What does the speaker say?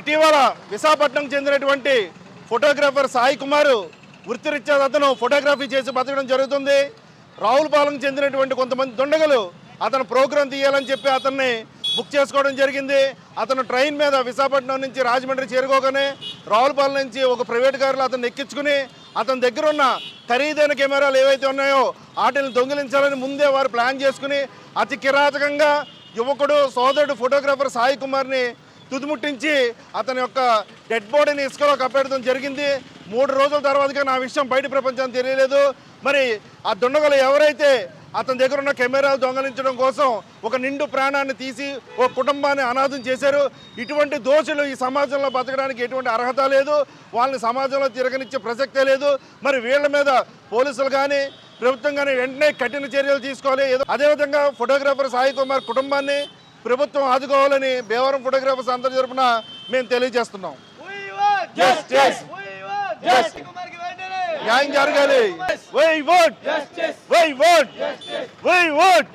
ఇటీవల విశాఖపట్నం చెందినటువంటి ఫోటోగ్రాఫర్ సాయి కుమార్ వృత్తిరీత్యా అతను ఫోటోగ్రఫీ చేసి బతకడం జరుగుతుంది. రావులపాలెం చెందినటువంటి కొంతమంది దుండగలు అతను ప్రోగ్రాం తీయాలని చెప్పి అతన్ని బుక్ చేసుకోవడం జరిగింది. అతను ట్రైన్ మీద విశాఖపట్నం నుంచి రాజమండ్రి చేరుకోగానే రావులపాలెం నుంచి ఒక ప్రైవేట్ కారులో అతను ఎక్కించుకుని అతని దగ్గర ఉన్న ఖరీదైన కెమెరాలు ఏవైతే ఉన్నాయో వాటిని దొంగిలించాలని ముందే వారు ప్లాన్ చేసుకుని అతి కిరాతకంగా యువకుడు సోదరుడు ఫోటోగ్రాఫర్ సాయి కుమార్ని తుదిముట్టించి అతని యొక్క డెడ్ బాడీని ఇసుకలో కప్పెట్టడం జరిగింది. మూడు రోజుల తర్వాతగా నా విషయం బయట ప్రపంచానికి తెలియలేదు. మరి ఆ దుండగలు ఎవరైతే అతని దగ్గర ఉన్న కెమెరాలు దొంగలించడం కోసం ఒక నిండు ప్రాణాన్ని తీసి ఓ కుటుంబాన్ని అనాథం చేశారు. ఇటువంటి దోషులు ఈ సమాజంలో బతకడానికి ఎటువంటి అర్హత లేదు. వాళ్ళని సమాజంలో తిరగనిచ్చే ప్రసక్తే లేదు. మరి వీళ్ళ మీద పోలీసులు కానీ ప్రభుత్వం కానీ వెంటనే కఠిన చర్యలు తీసుకోవాలి. ఏదో అదేవిధంగా ఫోటోగ్రాఫర్ సాయి కుమార్ కుటుంబాన్ని ప్రభుత్వం ఆదుకోవాలని భీమవరం ఫోటోగ్రాఫర్స్ అందరి తరపున మేము తెలియజేస్తున్నాం. న్యాయం జరగాలి. Why vote why vote why vote